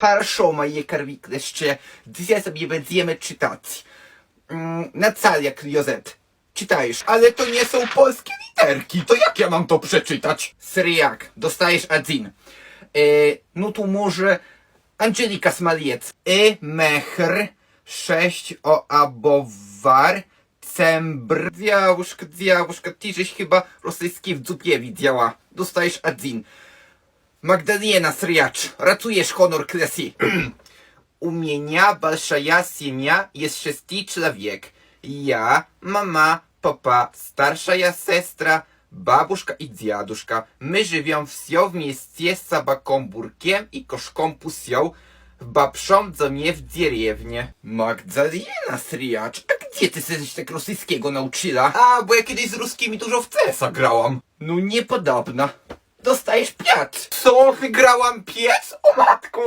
Хорошо, мои корвиклeszcze. Dzisiaj sobie będziemy czytać. Mm, Natalia Kliozet. Czytajesz, ale to nie są polskie literki. To jak ja mam to przeczytać? Syriak, dostajesz один. E, no to może Angelika Smaliec. E, mechr, sześć o abowar, cembr. Diałuszka, diałuszka, ty żeś chyba rosyjski w dupie widziała. Dostajesz один. Magdalena Сряч, ратуешь honor класси. У меня большая семья из шести человек. Я, мама, папа, старшая сестра, бабушка и дедушка. Мы живем все вместе с собаком Буркем и кошком Пусел в бабшом доме в деревне. Magdalena Sriacz, a gdzie ty się tak rosyjskiego nauczyła? A, bo ja kiedyś z ruskimi dużo w CS-a grałam. No niepodobna. Dostajesz piat. Co? Wygrałam pies? O matko,